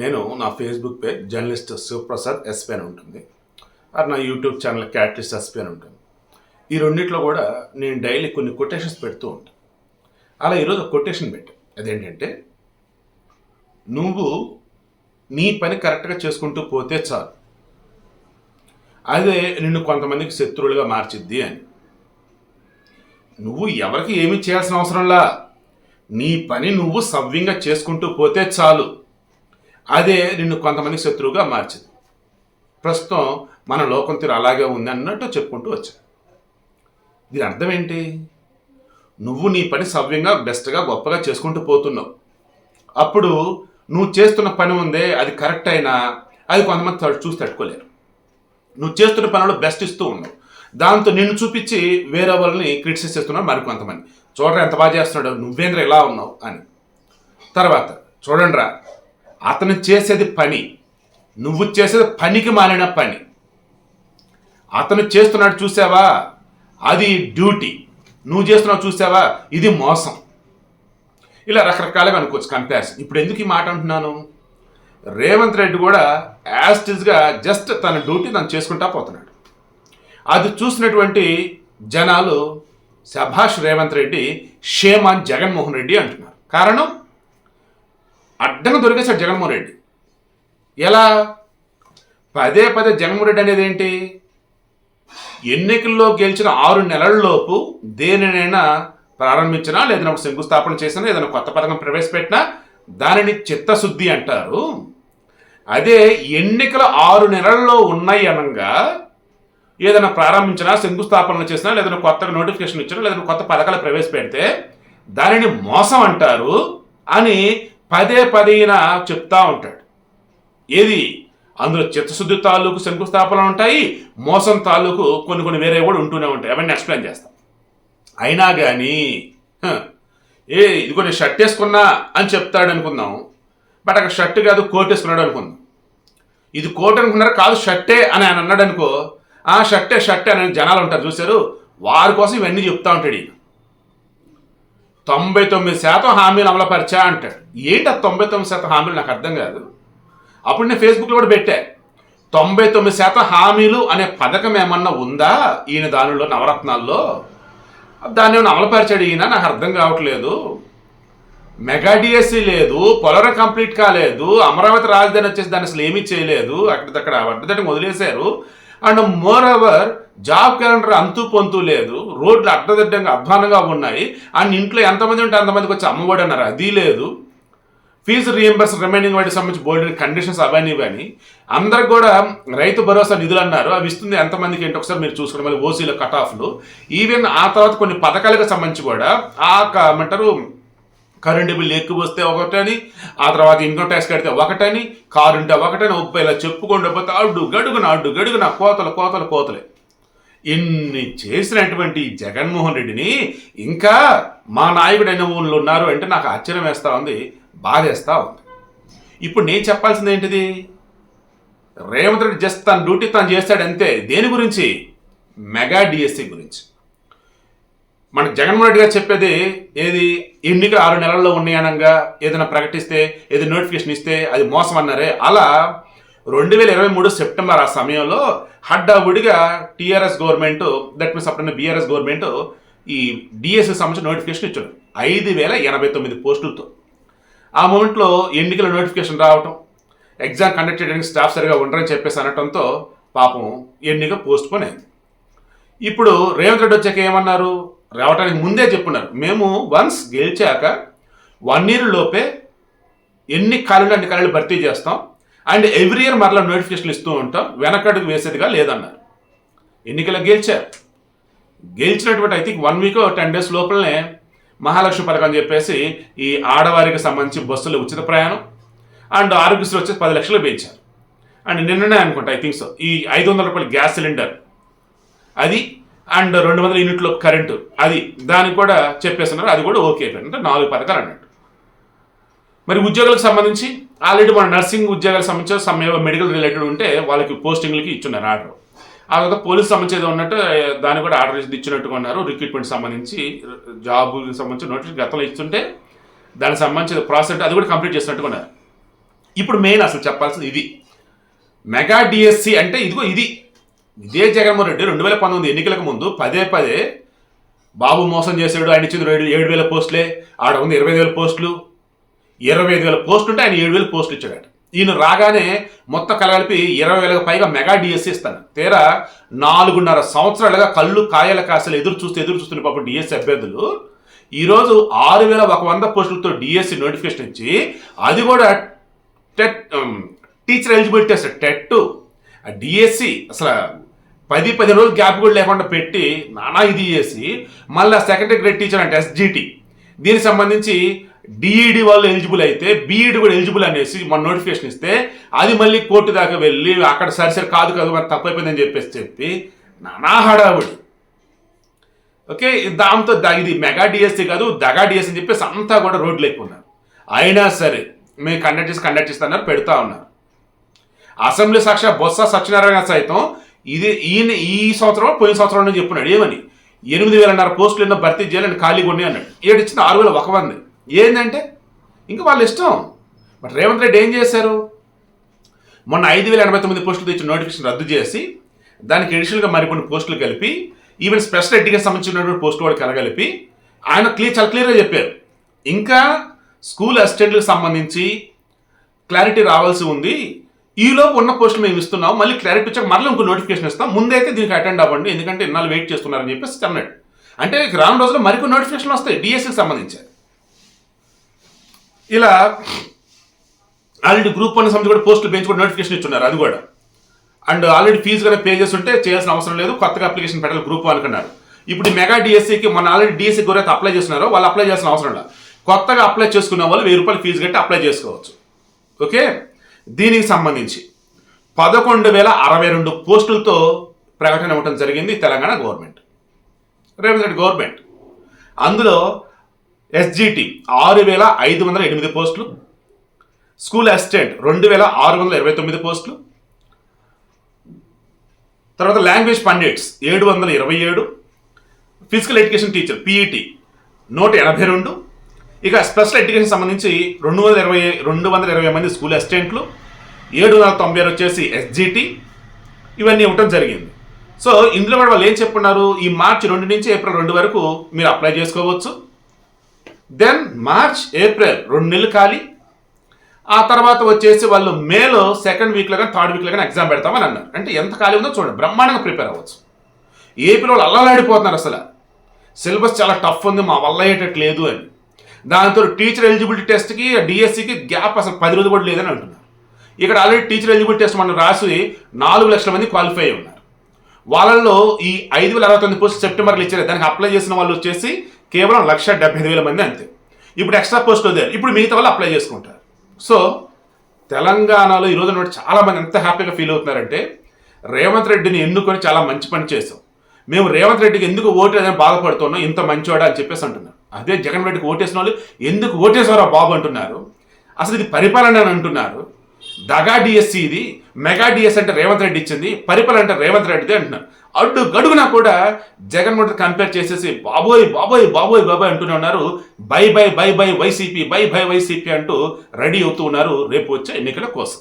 నేను నా Facebook page journalist Shivaprasad SP అని ఉంటుంది. అది నా యూట్యూబ్ ఛానల్ క్యాటలిస్ట్ ఎస్పీ అని ఉంటుంది. ఈ రెండిట్లో కూడా నేను డైలీ కొన్ని కొటేషన్స్ పెడుతూ ఉంటాను అలా ఈరోజు ఒక కొటేషన్ పెట్టా. అదేంటంటే నువ్వు నీ పని కరెక్ట్గా చేసుకుంటూ పోతే చాలు. అదే నిన్ను కొంతమందికి శత్రువులుగా మార్చిద్ది అని. నువ్వు ఎవరికి ఏమీ చేయాల్సిన అవసరంలా నీ పని నువ్వు సవ్యంగా చేసుకుంటూ పోతే చాలు. అదే నిన్ను కొంతమంది శత్రువుగా మార్చింది. ప్రస్తుతం మన లోకం తీరు అలాగే ఉంది అన్నట్టు చెప్పుకుంటూ వచ్చా దీని అర్థం ఏంటి? నువ్వు నీ పని సవ్యంగా బెస్ట్గా గొప్పగా చేసుకుంటూ పోతున్నావు. అప్పుడు నువ్వు చేస్తున్న పని ఉందే అది కరెక్ట్ అయినా అది కొంతమంది చూసి తట్టుకోలేరు. నువ్వు చేస్తున్న పనిలో బెస్ట్ ఇస్తూ ఉన్నావు. దాంతో నిన్ను చూపించి వేరే వాళ్ళని క్రిటిసైజ్ చేస్తున్నారు మరికొంతమంది చూడరా ఎంత బాగా చేస్తున్నాడు నువ్వేంద్ర ఇలా ఉన్నావు అని. తర్వాత చూడండి రా అతను చేసేది పని. నువ్వు చేసేది పనికి మాలిన పని. అతను చేస్తున్నాడు చూసావా? అది డ్యూటీ. నువ్వు చేస్తున్నావు చూసావా? ఇది మోసం. ఇలా రకరకాలుగా అనుకోవచ్చు కంపారిజన్ ఇప్పుడు ఎందుకు ఈ మాట అంటున్నాను? రేవంత్ రెడ్డి కూడా యాస్టిజ్గా జస్ట్ తన డ్యూటీ తను చేసుకుంటా పోతున్నాడు. అది చూసినటువంటి జనాలు సభాష్ రేవంత్ రెడ్డి షేమాన్ జగన్మోహన్ రెడ్డి అంటున్నారు. కారణం? అడ్డంగా దొరికేశాడు జగన్మోహన్ రెడ్డి. ఎలా? పదే పదే జగన్మోహన్ రెడ్డి అనేది ఏంటి? ఎన్నికల్లో గెలిచిన ఆరు నెలల్లోపు దేనినైనా ప్రారంభించినా లేదా ఒక శంకుస్థాపన చేసినా ఏదైనా కొత్త పథకం ప్రవేశపెట్టినా దానిని చిత్తశుద్ధి అంటారు. అదే ఎన్నికలు ఆరు నెలల్లో ఉన్నాయి అనగా ఏదైనా ప్రారంభించినా శంకుస్థాపనలు చేసినా లేదన్నా కొత్తగా నోటిఫికేషన్ ఇచ్చినా లేదన్నా కొత్త పథకాలు ప్రవేశపెడితే దానిని మోసం అంటారు అని పదే పదేన చెప్తా ఉంటాడు. ఏది? అందులో చిత్తశుద్ధి తాలూకు శంకుస్థాపనలు ఉంటాయి మోసం తాలూకు కొన్ని కొన్ని వేరే కూడా ఉంటూనే ఉంటాయి. అవన్నీ ఎక్స్ప్లెయిన్ చేస్తాం. అయినా కానీ ఏ ఇది కొన్ని షర్ట్ వేసుకున్నా అని చెప్తాడు అనుకుందాం. బట్ అక్కడ షర్ట్ కాదు కోట్ వేసుకున్నాడు అనుకుందాం. ఇది కోట్ అనుకున్నారు? కాదు షర్టే అని ఆయన అన్నాడు అనుకో. ఆ షర్టే షర్టే అని జనాలు ఉంటారు చూశారు? వారి కోసం ఇవన్నీ చెప్తా ఉంటాడు ఈయన. తొంభై తొమ్మిది శాతం హామీలు అమలుపరిచా అంటాడు. ఏంటి ఆ తొంభై తొమ్మిది శాతం హామీలు? నాకు అర్థం కాదు. అప్పుడు నేను ఫేస్బుక్లో కూడా పెట్టా. తొంభై తొమ్మిది శాతం హామీలు అనే పథకం ఏమన్నా ఉందా ఈయన దానిలో నవరత్నాల్లో? దాన్ని ఏమైనా అమలుపరిచాడు ఈయన? నాకు అర్థం కావట్లేదు. మెగా డిఎస్సి లేదు పొలరం కంప్లీట్ కాలేదు అమరావతి రాజధాని వచ్చేసి దాన్ని అసలు ఏమీ చేయలేదు అక్కడిదక్కడ అడ్డదట్టం వదిలేశారు. And more over job calendar అంతు పొంతు లేదు. రోడ్లు అడ్డదిడ్డంగా అధ్వానంగా ఉన్నాయి. అండ్ ఇంట్లో ఎంతమంది ఉంటే అంతమందికి వచ్చి అమ్మఒడి అన్నారు. అది లేదు. ఫీజు రియంబర్స్ రిమైనింగ్ వాటికి సంబంధించి బోర్డు కండిషన్స్ అవన్నీ ఇవని అందరికి కూడా రైతు భరోసా నిధులు అన్నారు. అవి ఇస్తుంది ఎంతమందికి ఏంటి? ఒకసారి మీరు చూసుకోండి. మళ్ళీ ఓసీల కట్ ఆఫ్లు ఈవెన్ ఆ తర్వాత కొన్ని పథకాలకు సంబంధించి కూడా ఆ క- ఏమంటారు కరెంటు బిల్లు ఎక్కువ వస్తే ఒకటని ఆ తర్వాత ఇన్కమ్ ట్యాక్స్ కడితే ఒకటని కారు ఉంటే ఒకటని ముప్పై ఇలా చెప్పుకుంటూ పోతే అడ్డు గడుగున అడ్డు గడుగున కోతలు కోతలు కోతలే. ఇన్ని చేసినటువంటి జగన్మోహన్ రెడ్డిని ఇంకా మా నాయకుడు అయిన ఊళ్ళు ఉన్నారు అంటే నాకు ఆశ్చర్యం వేస్తూ ఉంది బాధేస్తూ ఉంది. ఇప్పుడు నేను చెప్పాల్సింది ఏంటిది? రేవంత్ రెడ్డి జస్ట్ తన డ్యూటీ తను చేస్తాడంతే. దేని గురించి? మెగా డిఎస్సి గురించి. మన జగన్మోహన్ రెడ్డి గారు చెప్పేది ఏది? ఎన్నికలు ఆరు నెలల్లో ఉన్నాయనగా ఏదైనా ప్రకటిస్తే ఏదైనా నోటిఫికేషన్ ఇస్తే అది మోసం అన్నారే. అలా రెండు వేల ఇరవై మూడు సెప్టెంబర్ ఆ సమయంలో హడ్డావుడిగా టీఆర్ఎస్ గవర్నమెంట్ దట్ మీన్స్ అప్పుడు బీఆర్ఎస్ గవర్నమెంట్ ఈ డిఎస్ఎస్ సంబంధించిన నోటిఫికేషన్ ఇచ్చాడు ఐదు వేల ఎనభై తొమ్మిది పోస్టులతో. ఆ మూమెంట్లో ఎన్నికల నోటిఫికేషన్ రావటం ఎగ్జామ్ కండక్ట్ చేయడానికి స్టాఫ్ సరిగా ఉండరని చెప్పేసి అనటంతో పాపం ఎన్నిక పోస్ట్ పోన్ అయింది. ఇప్పుడు రేవంత్ రెడ్డి వచ్చాక ఏమన్నారు? రావడానికి ముందే చెప్పున్నారు. మేము వన్స్ గెలిచాక వన్ ఇయర్ లోపే ఎన్ని ఖాళీలు అన్ని ఖాళీలు భర్తీ చేస్తాం. అండ్ ఎవ్రీ ఇయర్ మరలా నోటిఫికేషన్ ఇస్తూ ఉంటాం. వెనకడుగు వేసేదిగా లేదన్నారు. ఎన్నికలకు గెలిచారు. గెలిచినటువంటి I think one week ten days లోపలనే మహాలక్ష్మి పథకం అని చెప్పేసి ఈ ఆడవారికి సంబంధించి బస్సులు ఉచిత ప్రయాణం అండ్ ఆరోగ్యశ్రీ వచ్చేసి పది లక్షలు పెంచారు. అండ్ నిన్ననే అనుకుంటా ఐ థింక్ సో ఈ ఐదు వందల రూపాయల గ్యాస్ సిలిండర్. అది అండ్ రెండు వందల యూనిట్లు కరెంటు. అది దానికి కూడా చెప్పేస్తున్నారు. అది కూడా ఓకే అంటే నాలుగు పథకాలు అన్నట్టు. మరి ఉద్యోగాలకు సంబంధించి ఆల్రెడీ మన నర్సింగ్ ఉద్యోగాలకు సంబంధించి సమయం మెడికల్ రిలేటెడ్ ఉంటే వాళ్ళకి పోస్టింగ్లకి ఇచ్చున్నారు ఆర్డర్. ఆ తర్వాత పోలీస్ సంబంధించి ఏదో ఉన్నట్టు దాన్ని కూడా ఆర్డర్ ఇచ్చినట్టుగా ఉన్నారు రిక్రూట్మెంట్ సంబంధించి జాబులకు సంబంధించి నోటీస్ గతంలో ఇస్తుంటే దానికి సంబంధించిన ప్రాసెస్ అది కూడా కంప్లీట్ చేసినట్టుగా ఉన్నారు ఇప్పుడు మెయిన్ అసలు చెప్పాల్సింది ఇది. మెగా డిఎస్సి అంటే ఇదిగో ఇది. ఇదే జగన్మోహన్ రెడ్డి రెండు వేల పంతొమ్మిది ఎన్నికలకు ముందు పదే పదే బాబు మోసం చేశాడు. ఆయన ఇచ్చింది ఏడు ఏడు వేల పోస్టులే. ఆడ ఉంది ఇరవై ఐదు వేల పోస్టులు. ఇరవై ఐదు వేల పోస్టులు ఉంటే ఆయన ఏడు వేల పోస్టులు ఇచ్చాడు ఈయన రాగానే మొత్తం కలగలిపి ఇరవై వేలకు పైగా మెగా డిఎస్సి ఇస్తాను తీరా నాలుగున్నర సంవత్సరాలుగా కళ్ళు కాయల కాసలు ఎదురు చూస్తే ఎదురు చూస్తున్న పాపం డిఎస్సి అభ్యర్థులు. ఈరోజు ఆరు వేల ఒక వంద పోస్టులతో డిఎస్సి నోటిఫికేషన్ ఇచ్చి అది కూడా TET teacher eligibility test TET DSC అసలు పది పది రోజులు గ్యాప్ కూడా లేకుండా పెట్టి నానా ఇది చేసి మళ్ళీ సెకండరీ గ్రేడ్ టీచర్ అంటే ఎస్జిటి దీనికి సంబంధించి డిఈడి వాళ్ళు ఎలిజిబుల్ అయితే బీఈడి కూడా ఎలిజిబుల్ అనేసి మన నోటిఫికేషన్ ఇస్తే అది మళ్ళీ కోర్టు దాకా వెళ్ళి అక్కడ సరి సరి కాదు కాదు మరి తప్పైపోయిందని చెప్పేసి చెప్పి నానా హడావుడి. ఓకే దాంతో ద- ఇది మెగా డిఎస్సీ కాదు దగా డిఎస్సీ అని చెప్పేసి అంతా కూడా రోడ్లు ఎక్కున్నారు అయినా సరే మేము కండక్ట్ చేసి కండక్ట్ చేస్తున్నారు పెడతా ఉన్నారు అసెంబ్లీ సాక్షి బొత్స సత్యనారాయణ సైతం ఇది ఈయన ఈ సంవత్సరం పోయిన సంవత్సరం నుంచి చెప్పినాడు ఏమని? ఎనిమిది వేలన్నర పోస్టులు ఎన్నో భర్తీ చేయాలని ఖాళీ కొన్ని అన్నాడు. ఏడు ఇచ్చిన ఆరు వేల ఒక వంద. ఏంటంటే ఇంకా వాళ్ళ ఇష్టం. బట్ రేవంత్ రెడ్డి ఏం చేశారు? మొన్న ఐదు వేల ఎనభై తొమ్మిది పోస్టులు ఇచ్చిన నోటిఫికేషన్ రద్దు చేసి దానికి ఎడిషనల్గా మరికొన్ని పోస్టులు కలిపి ఈవెన్ స్పెషల్ ఎడ్యుకేషన్ సంబంధించినటువంటి పోస్టులు కూడా కలగలిపి ఆయన క్లియర్ చాలా క్లియర్గా చెప్పారు. ఇంకా స్కూల్ అసిస్టెంట్లకు సంబంధించి క్లారిటీ రావాల్సి ఉంది. ఈలోపు ఉన్న పోస్టులు మేము ఇస్తున్నాం. మళ్ళీ క్లారిటీ వచ్చాక మళ్ళీ ఇంకో నోటిఫికేషన్ ఇస్తాం. ముందైతే దీనికి అటెండ్ అవ్వండి. ఎందుకంటే ఇన్నాళ్ళు వెయిట్ చేస్తున్నారని చెప్పేసి అన్నాడు అంటే రాను రోజుల్లో మరికొన్ని నోటిఫికేషన్లు వస్తాయి. డిఎస్సికి సంబంధించి. ఇలా ఆల్రెడీ గ్రూప్ వన్ సంబంధించి కూడా పోస్టులు పెంచుకుని నోటిఫికేషన్ ఇచ్చున్నారు. అది కూడా. అండ్ ఆల్రెడీ ఫీజు కనుక పే చేస్తుంటే చేయాల్సిన అవసరం లేదు. కొత్తగా అప్లికేషన్ పెట్టాలి గ్రూప్ వన్ అనుకున్నారు ఇప్పుడు మెగా డిఎస్సికి మన ఆల్రెడీ డిఎస్సి ఎవరైతే అప్లై చేస్తున్నారో వాళ్ళు అప్లై చేయాల్సిన అవసరం లేదు. కొత్తగా అప్లై చేసుకున్న వాళ్ళు వెయ్యి రూపాయలు ఫీజు కట్టి అప్లై చేసుకోవచ్చు. ఓకే? దీనికి సంబంధించి పదకొండు వేల అరవై రెండు పోస్టులతో ప్రకటన ఇవ్వడం జరిగింది తెలంగాణ గవర్నమెంట్. రేవంత్ రెడ్డి గవర్నమెంట్. అందులో ఎస్జిటి ఆరు వేల ఐదు వందల ఎనిమిది పోస్టులు స్కూల్ అసిస్టెంట్ రెండు వేల ఆరు వందల ఇరవై తొమ్మిది పోస్టులు తర్వాత లాంగ్వేజ్ పండిట్స్ ఏడు వందల ఇరవై ఏడు ఫిజికల్ ఎడ్యుకేషన్ టీచర్ పీఈటీ నూట ఎనభై రెండు ఇక స్పెషల్ ఎడ్యుకేషన్ సంబంధించి రెండు వందల ఇరవై రెండు వందల ఇరవై మంది స్కూల్ అసిస్టెంట్లు ఏడు వందల తొంభై ఆరు వచ్చేసి ఎస్జిటి ఇవన్నీ ఇవ్వటం జరిగింది. సో ఇందులో కూడా వాళ్ళు ఏం చెప్పున్నారు ఈ మార్చి రెండు నుంచి ఏప్రిల్ రెండు వరకు మీరు అప్లై చేసుకోవచ్చు. దెన్ మార్చ్ ఏప్రిల్ రెండు నెలలు ఖాళీ. ఆ తర్వాత వచ్చేసి వాళ్ళు మేలో సెకండ్ వీక్లో కానీ థర్డ్ వీక్లో కానీ ఎగ్జామ్ పెడతామని అన్నారు. అంటే ఎంత ఖాళీ ఉందో చూడండి బ్రహ్మాండంగా ప్రిపేర్ అవ్వచ్చు. ఏపీలో వాళ్ళు అల్లలాడిపోతున్నారు అసలు. సిలబస్ చాలా టఫ్ ఉంది మా వల్ల అయ్యేటట్టు లేదు అని. దాంతో టీచర్ ఎలిజిబిలిటీ టెస్ట్కి డిఎస్సికి గ్యాప్ అసలు పది రోజులు కూడా లేదని అంటున్నారు. ఇక్కడ ఆల్రెడీ టీచర్ ఎలిజిబిలిటీ టెస్ట్ మనం రాసి నాలుగు లక్షల మంది క్వాలిఫై అయి ఉన్నారు. వాళ్ళల్లో ఈ ఐదు వేల అరవై తొమ్మిది పోస్ట్ సెప్టెంబర్లో ఇచ్చారు. దానికి అప్లై చేసిన వాళ్ళు వచ్చేసి కేవలం లక్ష డెబ్బై ఐదు వేల మంది అంతే. ఇప్పుడు ఎక్స్ట్రా పోస్ట్ వదిలేరు. ఇప్పుడు మిగతా వాళ్ళు అప్లై చేసుకుంటారు. సో తెలంగాణలో ఈ రోజు నుండి చాలా మంది ఎంత హ్యాపీగా ఫీల్ అవుతున్నారంటే రేవంత్ రెడ్డిని ఎన్నుకొని చాలా మంచి పని చేసాం మేము రేవంత్ రెడ్డికి ఎందుకు ఓటు అని బాధపడుతున్నాం? ఇంత మంచివాడా అని చెప్పేసి అంటున్నారు. అదే జగన్ రెడ్డికి ఓటేసిన వాళ్ళు ఎందుకు ఓటేసారో బాబు అంటున్నారు. అసలు ఇది పరిపాలన అని అంటున్నారు. దగా డిఎస్సి ఇది మెగా డిఎస్ అంటే రేవంత్ రెడ్డి ఇచ్చింది పరిపాలన అంటే రేవంత్ రెడ్డిదే అంటున్నారు. అడ్డు గడుగునా కూడా జగన్మోహన్ రెడ్డి కంపేర్ చేసేసి బాబోయ్ బాబోయ్ బాబోయ్ బాబోయ్ అంటూనే ఉన్నారు. Bye bye bye bye YCP bye bye YCP అంటూ రెడీ అవుతూ ఉన్నారు రేపు వచ్చే ఎన్నికల కోసం.